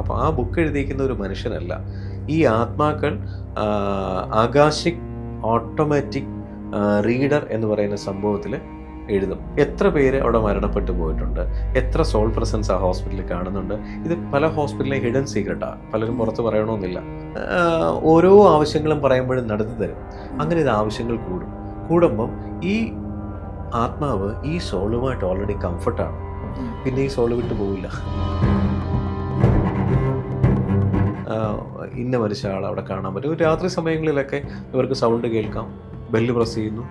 അപ്പോൾ ആ ബുക്ക് എഴുതിയിരിക്കുന്ന ഒരു മനുഷ്യനല്ല. ഈ ആത്മാക്കൾ ആകാശിക് ഓട്ടോമാറ്റിക് റീഡർ എന്ന് പറയുന്ന സംഭവത്തിൽ എഴുതും. എത്ര പേര് അവിടെ മരണപ്പെട്ടു പോയിട്ടുണ്ട്? എത്ര സോൾ പ്രസൻസ് ആ ഹോസ്പിറ്റലിൽ കാണുന്നുണ്ട്? ഇത് പല ഹോസ്പിറ്റലിലെ ഹിഡൻ സീക്രട്ടാണ് പലരും പുറത്ത് പറയണമെന്നില്ല ഓരോ ആവശ്യങ്ങളും പറയുമ്പോഴും നടത്തി തരും. അങ്ങനെ ഇത് ആവശ്യങ്ങൾ കൂടും. കൂടുമ്പം ഈ ആത്മാവ് ഈ സോളുമായിട്ട് ഓൾറെഡി കംഫർട്ടാണ് പിന്നെ ഈ സോൾ വിട്ടു പോവില്ല. ഇന്ന മരിച്ച ആൾ അവിടെ കാണാൻ പറ്റും. രാത്രി സമയങ്ങളിലൊക്കെ ഇവർക്ക് സൗണ്ട് കേൾക്കാം. ബെല്ല് പ്രസ് ചെയ്യുന്നു.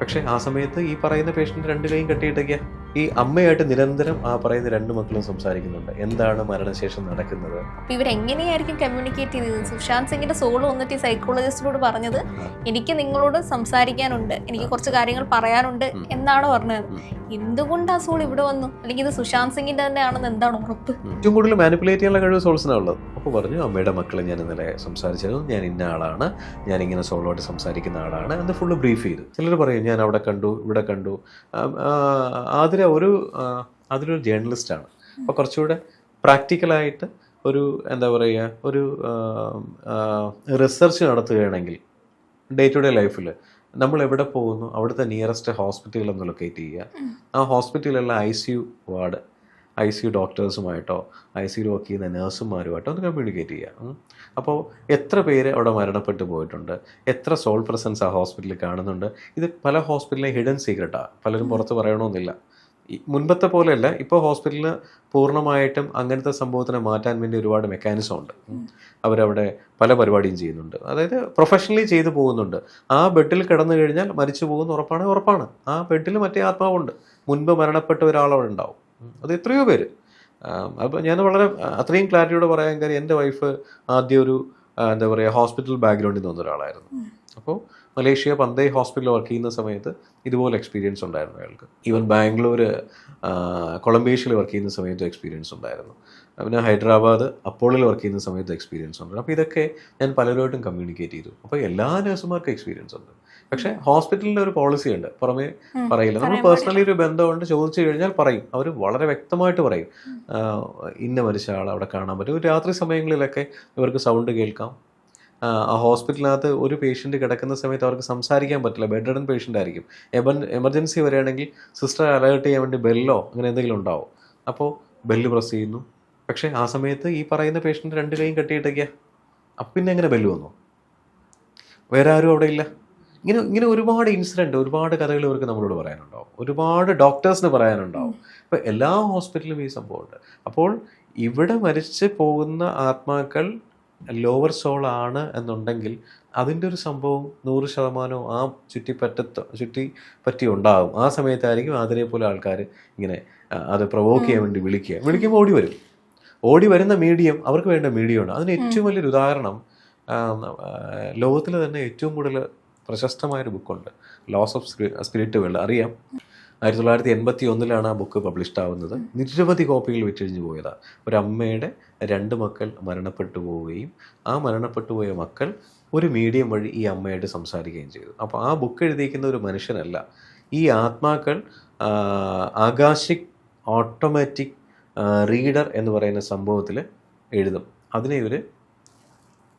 പക്ഷേ ആ സമയത്ത് ഈ പറയുന്ന പേഷ്യന്റ് രണ്ട് കൈയും കെട്ടിയിട്ടൊക്കെയാ. ഈ അമ്മയായിട്ട് നിരന്തരം ആ പറയുന്ന രണ്ട് മക്കളും സംസാരിക്കുന്നുണ്ട്. എന്താണ് മരണശേഷം നടക്കുന്നത്? അപ്പൊ ഇവരെങ്ങനെയായിരിക്കും കമ്മ്യൂണിക്കേറ്റ് ചെയ്തത്? സുശാന്ത് സിംഗിന്റെ സോൾ വന്നിട്ട് ഈ സൈക്കോളജിസ്റ്റിനോട് പറഞ്ഞത് എനിക്ക് നിങ്ങളോട് സംസാരിക്കാനുണ്ട്. എനിക്ക് കുറച്ച് കാര്യങ്ങൾ പറയാനുണ്ട് എന്നാണ് പറഞ്ഞത്. എന്തുകൊണ്ട് ആ സോൾ ഇവിടെ വന്നു? അല്ലെങ്കിൽ ഇത് സുശാന്ത് സിംഗിന്റെ തന്നെയാണെന്ന് എന്താണ് ഉറപ്പ്? ഏറ്റവും കൂടുതൽ മാനിപ്പുലേറ്റ് ചെയ്യാനുള്ള കഴിവ് സോൾസിനാണുള്ളത് അപ്പോൾ പറഞ്ഞു അമ്മയുടെ മക്കളെ ഞാൻ ഇന്നലെ സംസാരിച്ചത്. ഞാൻ ഇന്ന ആളാണ്. ഞാൻ ഇങ്ങനെ സോളോട്ട് സംസാരിക്കുന്ന ആളാണ് എന്ന് ഫുള്ള് ബ്രീഫ് ചെയ്തു. ചിലർ പറയും ഞാൻ അവിടെ കണ്ടു ഇവിടെ കണ്ടു. ആം, ആതിര ഒരു അതിലൊരു ജേർണലിസ്റ്റാണ് അപ്പോൾ കുറച്ചുകൂടെ പ്രാക്ടിക്കലായിട്ട് ഒരു എന്താ പറയുക ഒരു റിസർച്ച് നടത്തുകയാണെങ്കിൽ ഡേ ടു ഡേ ലൈഫിൽ നമ്മൾ എവിടെ പോകുന്നു അവിടുത്തെ നിയറസ്റ്റ് ഹോസ്പിറ്റൽ ഒന്ന് ലൊക്കേറ്റ് ചെയ്യുക. ആ ഹോസ്പിറ്റലിലുള്ള I C U ward I C U ഡോക്ടേഴ്സുമായിട്ടോ I C U work ചെയ്യുന്ന നഴ്സുമാരുമായിട്ടോ ഒന്ന് കമ്മ്യൂണിക്കേറ്റ് ചെയ്യുക. അപ്പോൾ എത്ര പേര് അവിടെ മരണപ്പെട്ടു പോയിട്ടുണ്ട് എത്ര സോൾ പ്രസൻസ് ആ ഹോസ്പിറ്റലിൽ കാണുന്നുണ്ട് ഇത് പല ഹോസ്പിറ്റലിലെ ഹിഡൻ സീക്രട്ടാണ് പലരും പുറത്ത് പറയണമെന്നില്ല മുൻപത്തെ പോലെയല്ല ഇപ്പോൾ ഹോസ്പിറ്റലിൽ പൂർണമായിട്ടും അങ്ങനത്തെ സംഭവത്തിനെ മാറ്റാൻ വേണ്ടി ഒരുപാട് മെക്കാനിസം ഉണ്ട്. അവരവിടെ പല പരിപാടിയും ചെയ്യുന്നുണ്ട്. അതായത് പ്രൊഫഷണലി ചെയ്തു പോകുന്നുണ്ട്. ആ ബെഡിൽ കിടന്നു കഴിഞ്ഞാൽ മരിച്ചു പോകുന്ന ഉറപ്പാണ് ഉറപ്പാണ്. ആ ബെഡിൽ മറ്റേ ആത്മാവുണ്ട്. മുൻപ് മരണപ്പെട്ട ഒരാളവിടെ ഉണ്ടാവും. അത് എത്രയോ പേര്. അപ്പോൾ ഞാൻ വളരെ അത്രയും ക്ലാരിറ്റിയോടെ പറയാൻ കാര്യം എന്റെ വൈഫ് ആദ്യം ഒരു എന്താ പറയുക ഹോസ്പിറ്റൽ ബാക്ക്ഗ്രൗണ്ടിൽ നിന്ന് വന്ന ഒരാളായിരുന്നു അപ്പോൾ മലേഷ്യ പന്തേ ഹോസ്പിറ്റലിൽ വർക്ക് ചെയ്യുന്ന സമയത്ത് ഇതുപോലെ എക്സ്പീരിയൻസ് ഉണ്ടായിരുന്നു അയാൾക്ക്. ഈവൻ ബാംഗ്ലൂർ കൊളംബേഷ്യയിൽ വർക്ക് ചെയ്യുന്ന സമയത്ത് എക്സ്പീരിയൻസ് ഉണ്ടായിരുന്നു. പിന്നെ ഹൈദരാബാദ് അപ്പോളിൽ വർക്ക് ചെയ്യുന്ന സമയത്ത് എക്സ്പീരിയൻസ് ഉണ്ടായിരുന്നു അപ്പോൾ ഇതൊക്കെ ഞാൻ പലരുമായിട്ടും കമ്മ്യൂണിക്കേറ്റ് ചെയ്തു. അപ്പോൾ എല്ലാ നഴ്സുമാർക്കും എക്സ്പീരിയൻസ് ഉണ്ട്. പക്ഷേ ഹോസ്പിറ്റലിന്റെ ഒരു പോളിസി ഉണ്ട്. പുറമേ പറയില്ല. നമ്മൾ പേഴ്സണലി ഒരു ബന്ധമുണ്ട്. ചോദിച്ചു കഴിഞ്ഞാൽ പറയും. അവർ വളരെ വ്യക്തമായിട്ട് പറയും. ഇന്ന മരിച്ച ആൾ അവിടെ കാണാൻ പറ്റും. രാത്രി സമയങ്ങളിലൊക്കെ ഇവർക്ക് സൗണ്ട് കേൾക്കാം. ആ ഹോസ്പിറ്റലിനകത്ത് ഒരു പേഷ്യന്റ് കിടക്കുന്ന സമയത്ത് അവർക്ക് സംസാരിക്കാൻ പറ്റില്ല. ബെഡ് റിഡൻ പേഷ്യന്റ് ആയിരിക്കും. എമർജൻസി വരികയാണെങ്കിൽ സിസ്റ്റർ അലേർട്ട് ചെയ്യാൻ വേണ്ടി ബെല്ലോ അങ്ങനെ എന്തെങ്കിലും ഉണ്ടാവും. അപ്പോൾ ബെല്ല് പ്രസ് ചെയ്യുന്നു. പക്ഷേ ആ സമയത്ത് ഈ പറയുന്ന പേഷ്യന്റ് രണ്ട് കൈയും കെട്ടിയിട്ടൊക്കെയാ അപ്പം പിന്നെ എങ്ങനെ ബെല്ല് വന്നു? വേറെ ആരും അവിടെ ഇല്ല. ഇങ്ങനെ ഇങ്ങനെ ഒരുപാട് ഇൻസിഡന്റ് ഒരുപാട് കഥകൾ ഇവർക്ക് നമ്മളോട് പറയാനുണ്ടാവും. ഒരുപാട് ഡോക്ടേഴ്സിന് പറയാനുണ്ടാവും. അപ്പോൾ എല്ലാ ഹോസ്പിറ്റലിലും ഈ സംഭവമുണ്ട്. അപ്പോൾ ഇവിടെ മരിച്ച് പോകുന്ന ആത്മാക്കൾ ലോവർ സോൾ ആണ് എന്നുണ്ടെങ്കിൽ അതിന്റെ ഒരു സംഭവം നൂറ് ശതമാനവും ആ ചുറ്റിപ്പറ്റത്ത് ചുറ്റി പറ്റി ഉണ്ടാകും ആ സമയത്തായിരിക്കും അതിനെ പോലെ ആൾക്കാർ ഇങ്ങനെ അത് പ്രൊവോക്ക് ചെയ്യാൻ വേണ്ടി വിളിക്കുക. വിളിക്കുമ്പോൾ ഓടി വരും. ഓടി വരുന്ന മീഡിയം അവർക്ക് വേണ്ട മീഡിയം ഉണ്ട് അതിന് ഏറ്റവും വലിയൊരു ഉദാഹരണം ലോകത്തിൽ തന്നെ ഏറ്റവും കൂടുതൽ പ്രശസ്തമായൊരു ബുക്കുണ്ട് ലോസ് ഓഫ് സ്പിരിറ്റ് വേൾഡ് അറിയാം? ആയിരത്തി തൊള്ളായിരത്തി എൺപത്തി ഒന്നിലാണ് ആ ബുക്ക് പബ്ലിഷ്ഡ് ആവുന്നത് നിരവധി കോപ്പികൾ വിറ്റഴിഞ്ഞു പോയതാണ് ഒരമ്മയുടെ രണ്ട് മക്കൾ മരണപ്പെട്ടു പോവുകയും ആ മരണപ്പെട്ടു പോയ മക്കൾ ഒരു മീഡിയം വഴി ഈ അമ്മയായിട്ട് സംസാരിക്കുകയും ചെയ്തു. അപ്പോൾ ആ ബുക്ക് എഴുതിയിരിക്കുന്ന ഒരു മനുഷ്യനല്ല. ഈ ആത്മാക്കൾ ആകാശിക് ഓട്ടോമാറ്റിക് റീഡർ എന്ന് പറയുന്ന സംഭവത്തിൽ എഴുതും. അതിനെ ഇവർ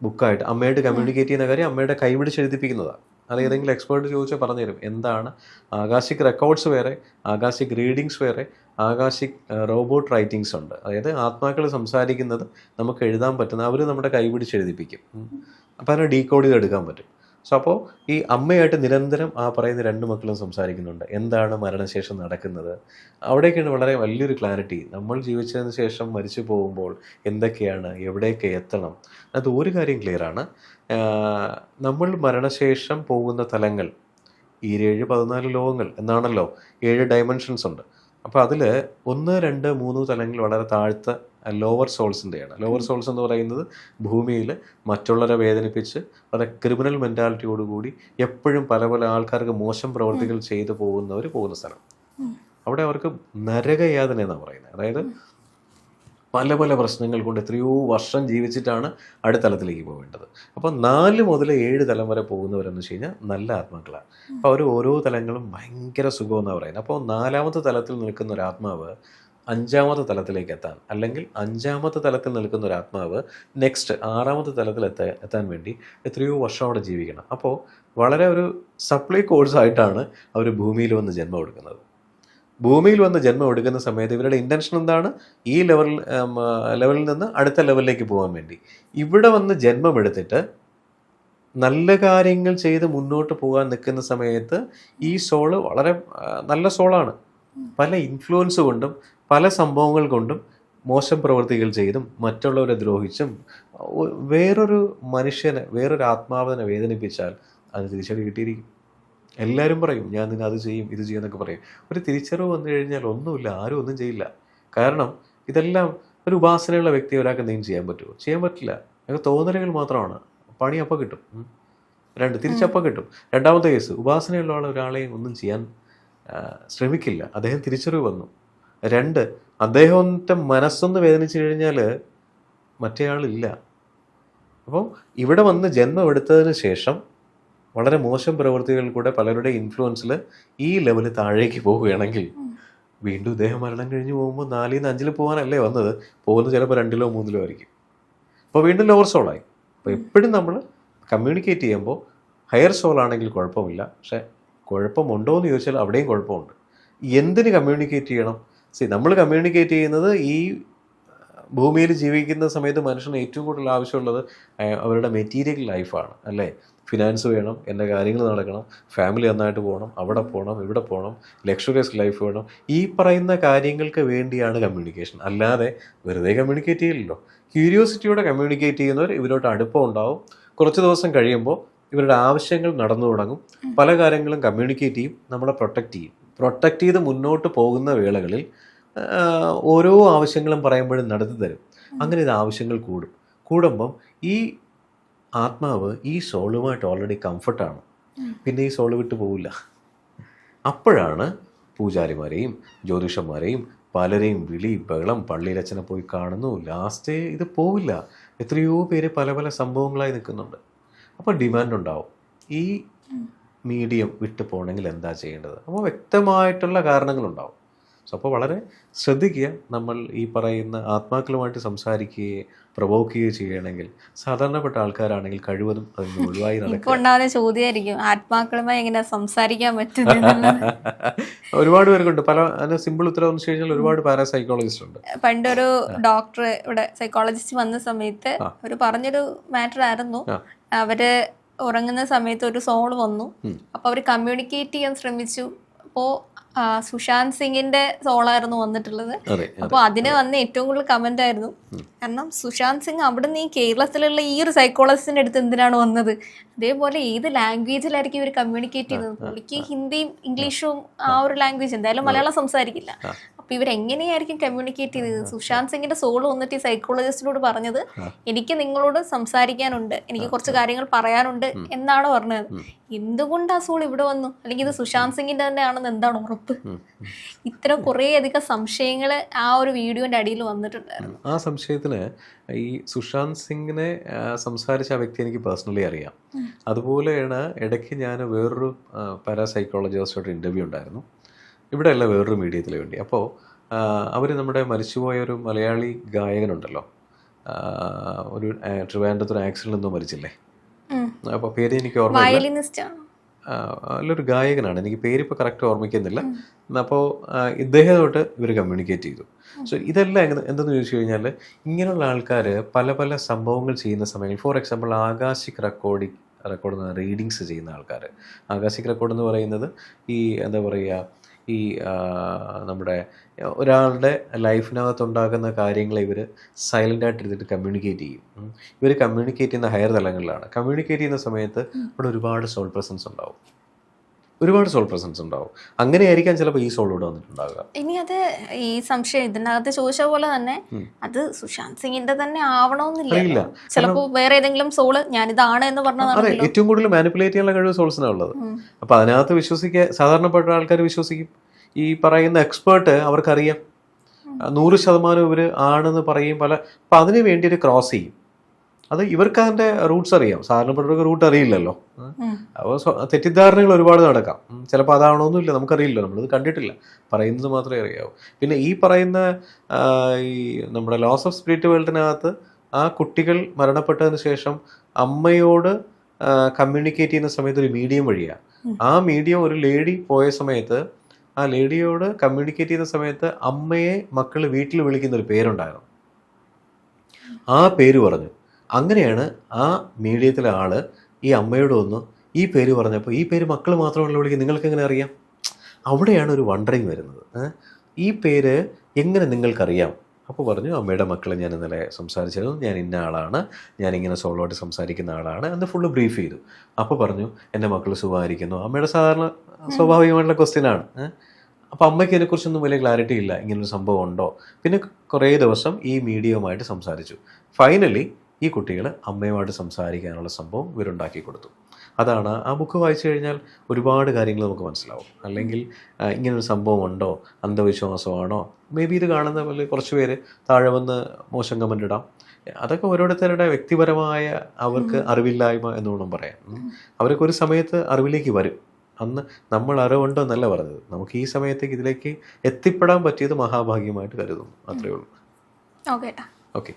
ബുക്കായിട്ട് അമ്മയായിട്ട് കമ്മ്യൂണിക്കേറ്റ് ചെയ്യുന്ന കാര്യം അമ്മയുടെ കൈപിടിച്ച് എഴുതിപ്പിക്കുന്നതാണ് അത് ഏതെങ്കിലും എക്സ്പേർട്ട് ചോദിച്ചാൽ പറഞ്ഞുതരും. എന്താണ്? ആകാശിക് റെക്കോർഡ്സ് വേറെ ആകാശിക് റീഡിങ്സ് വേറെ ആകാശിക് റോബോട്ട് റൈറ്റിങ്സ് ഉണ്ട്. അതായത് ആത്മാക്കൾ സംസാരിക്കുന്നത് നമുക്ക് എഴുതാൻ പറ്റുന്ന അവർ നമ്മുടെ കൈപിടിച്ച് എഴുതിപ്പിക്കും. അപ്പോൾ അതിനെ ഡീകോഡ് ചെയ്ത് എടുക്കാൻ പറ്റും. സോ അപ്പോൾ ഈ അമ്മയായിട്ട് നിരന്തരം ആ പറയുന്ന രണ്ട് മക്കളും സംസാരിക്കുന്നുണ്ട്. എന്താണ് മരണശേഷം നടക്കുന്നത്? അവിടേക്കാണ് വളരെ വലിയൊരു ക്ലാരിറ്റി നമ്മൾ ജീവിച്ചതിന് ശേഷം മരിച്ചു പോകുമ്പോൾ എന്തൊക്കെയാണ്? എവിടെയൊക്കെ എത്തണം? അത് ഒരു കാര്യം ക്ലിയറാണ് നമ്മൾ മരണശേഷം പോകുന്ന തലങ്ങൾ ഈ ഏഴ് പതിനാല് ലോകങ്ങൾ എന്നാണല്ലോ ഏഴ് ഡയമെൻഷൻസ് ഉണ്ട്. അപ്പോൾ അതിൽ ഒന്ന് രണ്ട് മൂന്ന് തലങ്ങൾ വളരെ താഴ്ത്ത ലോവർ സോൾസിന്റെയാണ് ലോവർ സോൾസ് എന്ന് പറയുന്നത് ഭൂമിയിൽ മറ്റുള്ളവരെ വേദനിപ്പിച്ച് വളരെ ക്രിമിനൽ മെന്റാലിറ്റിയോടുകൂടി എപ്പോഴും പല പല ആൾക്കാർക്ക് മോശം പ്രവർത്തികൾ ചെയ്തു പോകുന്നവർ പോകുന്ന സ്ഥലം. അവിടെ അവർക്ക് നരകയാതന എന്നാണ് പറയുന്നത്. അതായത് പല പല പ്രശ്നങ്ങൾ കൊണ്ട് എത്രയോ വർഷം ജീവിച്ചിട്ടാണ് അടുത്ത തലത്തിലേക്ക് പോകേണ്ടത്. അപ്പോൾ നാല് മുതൽ ഏഴ് തലം വരെ പോകുന്നവരെന്ന് വെച്ച് കഴിഞ്ഞാൽ നല്ല ആത്മാക്കളാണ് അപ്പോൾ അവർ ഓരോ തലങ്ങളും ഭയങ്കര സുഖമെന്നാണ് പറയുന്നത്. അപ്പോൾ നാലാമത്തെ തലത്തിൽ നിൽക്കുന്ന ഒരു ആത്മാവ് അഞ്ചാമത്തെ തലത്തിലേക്ക് എത്താൻ അല്ലെങ്കിൽ അഞ്ചാമത്തെ തലത്തിൽ നിൽക്കുന്ന ഒരു ആത്മാവ് നെക്സ്റ്റ് ആറാമത്തെ തലത്തിൽ എത്താൻ എത്താൻ വേണ്ടി എത്രയോ വർഷം അവിടെ ജീവിക്കണം. അപ്പോൾ വളരെ ഒരു സപ്ലൈ കോഴ്സ് ആയിട്ടാണ് അവർ ഭൂമിയിൽ വന്ന് ജന്മം എടുക്കുന്നത്. ഭൂമിയിൽ വന്ന് ജന്മം എടുക്കുന്ന സമയത്ത് ഇവരുടെ ഇന്റൻഷൻ എന്താണ്? ഈ ലെവൽ ലെവലിൽ നിന്ന് അടുത്ത ലെവലിലേക്ക് പോകാൻ വേണ്ടി. ഇവിടെ വന്ന് ജന്മം എടുത്തിട്ട് നല്ല കാര്യങ്ങൾ ചെയ്ത് മുന്നോട്ട് പോകാൻ നിൽക്കുന്ന സമയത്ത് ഈ സോൾ വളരെ നല്ല സോളാണ് പല ഇൻഫ്ലുവൻസ് കൊണ്ടും പല സംഭവങ്ങൾ കൊണ്ടും മോശം പ്രവൃത്തികൾ ചെയ്തും മറ്റുള്ളവരെ ദ്രോഹിച്ചും വേറൊരു മനുഷ്യനെ വേറൊരു ആത്മാവിനെ വേദനിപ്പിച്ചാൽ അത് തിരിച്ചടി കിട്ടിയിരിക്കും. എല്ലാവരും പറയും ഞാൻ നിന്നെ അത് ചെയ്യും ഇത് ചെയ്യും എന്നൊക്കെ പറയും. ഒരു തിരിച്ചറിവ് വന്നു കഴിഞ്ഞാൽ ഒന്നുമില്ല ആരും ഒന്നും ചെയ്യില്ല. കാരണം ഇതെല്ലാം ഒരു ഉപാസനയുള്ള വ്യക്തി ഒരാൾക്ക് എന്തെങ്കിലും ചെയ്യാൻ പറ്റുമോ? ചെയ്യാൻ പറ്റില്ല. ഞങ്ങൾക്ക് തോന്നലുകൾ മാത്രമാണ്. പണി അപ്പം കിട്ടും. രണ്ട് തിരിച്ചപ്പം കിട്ടും. രണ്ടാമത്തെ കേസ് ഉപാസനയുള്ള ഒരാളെയും ഒന്നും ചെയ്യാൻ ശ്രമിക്കില്ല. അദ്ദേഹം തിരിച്ചറിവ് വന്നു. രണ്ട് അദ്ദേഹത്തെ മനസ്സൊന്ന് വേദനിച്ചു കഴിഞ്ഞാൽ മറ്റേയാളില്ല. അപ്പം അപ്പോൾ ഇവിടെ വന്ന് ജന്മം എടുത്തതിന് ശേഷം വളരെ മോശം പ്രവൃത്തികൾ കൂടെ പലരുടെ ഇൻഫ്ലുവൻസിൽ ഈ ലെവൽ താഴേക്ക് പോവുകയാണെങ്കിൽ വീണ്ടും ഇദ്ദേഹം മരണം കഴിഞ്ഞ് പോകുമ്പോൾ നാലിൽ നിന്ന് അഞ്ചിൽ പോകാനല്ലേ വന്നത്? പോകുന്നത് ചിലപ്പോൾ രണ്ടിലോ മൂന്നിലോ ആയിരിക്കും. അപ്പോൾ വീണ്ടും ലോവർ സോളായി അപ്പോൾ എപ്പോഴും നമ്മൾ കമ്മ്യൂണിക്കേറ്റ് ചെയ്യുമ്പോൾ ഹയർ സോൾ ആണെങ്കിൽ കുഴപ്പമില്ല. പക്ഷേ കുഴപ്പമുണ്ടോ എന്ന് ചോദിച്ചാൽ അവിടെയും കുഴപ്പമുണ്ട്. എന്തിന് കമ്മ്യൂണിക്കേറ്റ് ചെയ്യണം? സി നമ്മൾ കമ്മ്യൂണിക്കേറ്റ് ചെയ്യുന്നത് ഈ ഭൂമിയിൽ ജീവിക്കുന്ന സമയത്ത് മനുഷ്യന് ഏറ്റവും കൂടുതൽ ആവശ്യമുള്ളത് അവരുടെ മെറ്റീരിയൽ ലൈഫാണ് അല്ലേ? ഫിനാൻസ് വേണം എന്റെ കാര്യങ്ങൾ നടക്കണം ഫാമിലി നന്നായിട്ട് പോകണം അവിടെ പോകണം ഇവിടെ പോകണം ലക്ഷറിയസ് ലൈഫ് വേണം. ഈ പറയുന്ന കാര്യങ്ങൾക്ക് വേണ്ടിയാണ് കമ്മ്യൂണിക്കേഷൻ അല്ലാതെ വെറുതെ കമ്മ്യൂണിക്കേറ്റ് ചെയ്യില്ലല്ലോ. ക്യൂരിയോസിറ്റിയോടെ കമ്മ്യൂണിക്കേറ്റ് ചെയ്യുന്നവർ ഇവരോട്ട് അടുപ്പം ഉണ്ടാവും. കുറച്ച് ദിവസം കഴിയുമ്പോൾ ഇവരുടെ ആവശ്യങ്ങൾ നടന്നു തുടങ്ങും. പല കാര്യങ്ങളും കമ്മ്യൂണിക്കേറ്റ് ചെയ്യും നമ്മളെ പ്രൊട്ടക്റ്റ് ചെയ്യും. പ്രൊട്ടക്റ്റ് ചെയ്ത് മുന്നോട്ട് പോകുന്ന വേളകളിൽ ഓരോ ആവശ്യങ്ങളും പറയുമ്പോഴും നടത്തി തരും. അങ്ങനെ ഇത് ആവശ്യങ്ങൾ കൂടും. കൂടുമ്പം ഈ ആത്മാവ് ഈ സോളുമായിട്ട് ഓൾറെഡി കംഫർട്ടാണ് പിന്നെ ഈ സോൾ വിട്ടു പോവില്ല. അപ്പോഴാണ് പൂജാരിമാരെയും ജ്യോതിഷന്മാരെയും പലരെയും വിളി ബഹളം പള്ളിയിലച്ഛനെ പോയി കാണുന്നു. ലാസ്റ്റ് ഇത് പോവില്ല. എത്രയോ പേര് പല പല സംഭവങ്ങളായി നിൽക്കുന്നുണ്ട്. അപ്പോൾ ഡിമാൻഡ് ഉണ്ടാവും. ഈ മീഡിയം വിട്ടു പോകണമെങ്കിൽ എന്താ ചെയ്യേണ്ടത്? അപ്പോൾ വ്യക്തമായിട്ടുള്ള കാരണങ്ങളുണ്ടാവും. സോ അപ്പോൾ വളരെ ശ്രദ്ധിക്കുക. നമ്മൾ ഈ പറയുന്ന ആത്മാക്കളുമായിട്ട് സംസാരിക്കുകയോ പ്രവോക്കുകയോ ചെയ്യണമെങ്കിൽ സാധാരണപ്പെട്ട ആൾക്കാരാണെങ്കിൽ കഴിവതും നിന്ന് ഒഴിവായി നടക്കും ചോദ്യമായിരിക്കും ആത്മാക്കളുമായി എങ്ങനെ സംസാരിക്കാൻ പറ്റും ഒരുപാട് പേർക്കുണ്ട്. പല അതിന് സിമ്പിൾ ഉത്തരവ് വെച്ച് കഴിഞ്ഞാൽ ഒരുപാട് പാരാസൈക്കോളജിസ്റ്റ് ഉണ്ട്. പണ്ടൊരു ഡോക്ടർ ഇവിടെ സൈക്കോളജിസ്റ്റ് വന്ന സമയത്ത് ഒരു പറഞ്ഞൊരു മാറ്റർ ആയിരുന്നു. അവർ ഉറങ്ങുന്ന സമയത്ത് ഒരു സോൾ വന്നു. അപ്പൊ അവർ കമ്മ്യൂണിക്കേറ്റ് ചെയ്യാൻ ശ്രമിച്ചു. അപ്പോ സുശാന്ത് സിംഗിന്റെ സോളായിരുന്നു വന്നിട്ടുള്ളത്. അപ്പൊ അതിന് വന്ന ഏറ്റവും കൂടുതൽ കമന്റ് ആയിരുന്നു. കാരണം സുശാന്ത് സിംഗ് അവിടെ നിന്ന് ഈ കേരളത്തിലുള്ള ഈ ഒരു സൈക്കോളജിസ്റ്റിന്റെ അടുത്ത് എന്തിനാണ് വന്നത്? അതേപോലെ ഏത് ലാംഗ്വേജിലായിരിക്കും ഇവർ കമ്മ്യൂണിക്കേറ്റ് ചെയ്യുന്നത്? പുള്ളിക്ക് ഹിന്ദിയും ഇംഗ്ലീഷും ആ ഒരു ലാംഗ്വേജ് എന്തായാലും മലയാളം സംസാരിക്കില്ല. അപ്പൊ ഇവരെങ്ങനെയായിരിക്കും കമ്മ്യൂണിക്കേറ്റ് ചെയ്തത്? സുശാന്ത് സിംഗിന്റെ സോൾ വന്നിട്ട് ഈ സൈക്കോളജിസ്റ്റിനോട് പറഞ്ഞത് എനിക്ക് നിങ്ങളോട് സംസാരിക്കാനുണ്ട് എനിക്ക് കുറച്ച് കാര്യങ്ങൾ പറയാനുണ്ട് എന്നാണ് പറഞ്ഞത്. എന്തുകൊണ്ട് ആ സോൾ ഇവിടെ വന്നു? അല്ലെങ്കിൽ ഇത് സുശാന്ത് സിംഗിന്റെ തന്നെ ആണെന്ന് എന്താണ് ഉറപ്പ്? ഇത്ര കുറേ അധികം സംശയങ്ങൾ ആ ഒരു വീഡിയോന്റെ അടിയിൽ വന്നിട്ടുണ്ടായിരുന്നു. ആ സംശയത്തിന് ഈ സുശാന്ത് സിംഗിനെ സംസാരിച്ച ആ വ്യക്തി എനിക്ക് പേഴ്സണലി അറിയാം. അതുപോലെയാണ് ഇടയ്ക്ക് ഞാൻ വേറൊരു പാരാസൈക്കോളജിസ്റ്റായിട്ട് ഇന്റർവ്യൂ ഉണ്ടായിരുന്നു. ഇവിടെ അല്ല വേറൊരു മീഡിയത്തിൽ വേണ്ടി. അപ്പോൾ അവർ നമ്മുടെ മരിച്ചുപോയ ഒരു മലയാളി ഗായകനുണ്ടല്ലോ. ഒരു ട്രിവാൻഡ്രത്ത് ഒരു ആക്സിഡന്റ് എന്തോ മരിച്ചില്ലേ? അപ്പോൾ പേര് എനിക്ക് ഓർമ്മയില്ല. നല്ലൊരു ഗായകനാണ്. എനിക്ക് പേരിപ്പോൾ കറക്റ്റ് ഓർമ്മിക്കുന്നില്ല. അപ്പോൾ ഇദ്ദേഹത്തോട്ട് ഇവർ കമ്മ്യൂണിക്കേറ്റ് ചെയ്തു. സോ ഇതെല്ലാം എങ്ങനെ എന്തെന്ന് ചോദിച്ചു കഴിഞ്ഞാൽ ഇങ്ങനെയുള്ള ആൾക്കാർ പല പല സംഭവങ്ങൾ ചെയ്യുന്ന സമയങ്ങളിൽ for example akashic recording record readings ചെയ്യുന്ന ആൾക്കാർ ആകാശിക് റെക്കോർഡ് എന്ന് പറയുന്നത് ഈ എന്താ പറയുക ഈ നമ്മുടെ ഒരാളുടെ ലൈഫിനകത്തുണ്ടാകുന്ന കാര്യങ്ങൾ ഇവർ സൈലന്റ് ആയിട്ട് ഇരുന്നിട്ട് കമ്മ്യൂണിക്കേറ്റ് ചെയ്യും. ഇവർ കമ്മ്യൂണിക്കേറ്റ് ചെയ്യുന്ന ഹയർ തലങ്ങളിലാണ്. കമ്മ്യൂണിക്കേറ്റ് ചെയ്യുന്ന സമയത്ത് അവിടെ ഒരുപാട് സോൾ പ്രസൻസ് ഉണ്ടാവും. ഒരുപാട് സോൾ പ്രസൻസ് ഉണ്ടാവും. അങ്ങനെയായിരിക്കാം ചിലപ്പോൾ ഈ സോൾ ഇവിടെ വന്നിട്ടുണ്ടാവുക. ഇനി അത് ഈ സംശയം ഇതിനകത്ത് ചോദിച്ച പോലെ തന്നെ അത് സുശാന്ത് സിംഗിന്റെ തന്നെ ആവണമെന്നില്ല ചിലപ്പോൾ വേറെ ഏതെങ്കിലും സോൾ ഞാനിതാണ് എന്ന് പറഞ്ഞാൽ ഏറ്റവും കൂടുതൽ മാനിപ്പുലേറ്റ് ചെയ്യാനുള്ള കഴിവ് സോൾസിനാണ് ഉള്ളത്. അപ്പൊ അതിനകത്ത് വിശ്വസിക്കുക സാധാരണപ്പെട്ട ആൾക്കാർ വിശ്വസിക്കും. ഈ പറയുന്ന എക്സ്പേർട്ട് അവർക്കറിയാം. നൂറ് ശതമാനം ഇവർ ആണെന്ന് പറയും. പല അപ്പം അതിനു വേണ്ടി ഒരു ക്രോസ് ചെയ്യും. അത് ഇവർക്ക് അതിന്റെ റൂട്ട്സ് അറിയാം. സാധാരണപ്പെട്ടവർക്ക് റൂട്ട് അറിയില്ലല്ലോ. അപ്പോൾ തെറ്റിദ്ധാരണകൾ ഒരുപാട് നടക്കാം. ചിലപ്പോൾ അതാണോന്നുമില്ല നമുക്കറിയില്ല നമ്മളിത് കണ്ടിട്ടില്ല. പറയുന്നത് മാത്രമേ അറിയാവൂ. പിന്നെ ഈ പറയുന്ന ഈ നമ്മുടെ ലോസ് ഓഫ് സ്പിരിറ്റ് വേൾഡിനകത്ത് ആ കുട്ടികൾ മരണപ്പെട്ടതിന് ശേഷം അമ്മയോട് കമ്മ്യൂണിക്കേറ്റ് ചെയ്യുന്ന സമയത്ത് ഒരു മീഡിയം വഴിയാണ് ആ മീഡിയം ഒരു ലേഡി പോയ സമയത്ത് ആ ലേഡിയോട് കമ്മ്യൂണിക്കേറ്റ് ചെയ്യുന്ന സമയത്ത് അമ്മയെ മക്കൾ വീട്ടിൽ വിളിക്കുന്ന ഒരു പേരുണ്ടായിരുന്നു. ആ പേര് പറഞ്ഞു. അങ്ങനെയാണ് ആ മീഡിയത്തിലെ ആൾ ഈ അമ്മയോട് വന്നു ഈ പേര് പറഞ്ഞപ്പോൾ ഈ പേര് മക്കൾ മാത്രമല്ല വിളിക്കുക നിങ്ങൾക്ക് എങ്ങനെ അറിയാം? അവിടെയാണ് ഒരു വണ്ടറിങ് വരുന്നത്. ഈ പേര് എങ്ങനെ നിങ്ങൾക്കറിയാം? അപ്പോൾ പറഞ്ഞു അമ്മയുടെ മക്കൾ ഞാൻ ഇന്നലെ സംസാരിച്ചിരുന്നു. ഞാൻ ഇന്ന ആളാണ്. ഞാൻ ഇങ്ങനെ സോളോ ആയിട്ട് സംസാരിക്കുന്ന ആളാണ്. എന്ന് ഫുള്ള് ബ്രീഫ് ചെയ്തു. അപ്പോൾ പറഞ്ഞു എന്റെ മക്കൾ സുഖമായിരിക്കുന്നു. അമ്മയുടെ സാധാരണ സ്വാഭാവികമായിട്ടുള്ള ക്വസ്റ്റ്യനാണ് അപ്പോൾ അമ്മയ്ക്ക് ഇതിനെക്കുറിച്ചൊന്നും വലിയ ക്ലാരിറ്റി ഇല്ല. ഇങ്ങനൊരു സംഭവം ഉണ്ടോ? പിന്നെ കുറേ ദിവസം ഈ മീഡിയവുമായിട്ട് സംസാരിച്ചു. ഫൈനലി ഈ കുട്ടികൾ അമ്മയുമായിട്ട് സംസാരിക്കാനുള്ള സംഭവം ഇവരുണ്ടാക്കി കൊടുത്തു. അതാണ് ആ ബുക്ക് വായിച്ചു കഴിഞ്ഞാൽ ഒരുപാട് കാര്യങ്ങൾ നമുക്ക് മനസ്സിലാവും. അല്ലെങ്കിൽ ഇങ്ങനൊരു സംഭവം ഉണ്ടോ അന്ധവിശ്വാസമാണോ? മേ ബി ഇത് കാണുന്ന പോലെ കുറച്ച് പേര് താഴെ വന്ന് മോശം കമന്റ് ഇടാം. അതൊക്കെ ഓരോരുത്തരുടെ വ്യക്തിപരമായ അവർക്ക് അറിവില്ലായ്മ എന്ന് വേണം പറയാം അവർക്ക് അവരൊക്കെ ഒരു സമയത്ത് അറിവിലേക്ക് വരും. അന്ന് നമ്മൾ അറിവുണ്ടോ എന്നല്ല പറഞ്ഞത്. നമുക്ക് ഈ സമയത്തേക്ക് ഇതിലേക്ക് എത്തിപ്പെടാൻ പറ്റിയത് മഹാഭാഗ്യമായിട്ട് കരുതുന്നു. അത്രയേ ഉള്ളൂ. ഓക്കെ.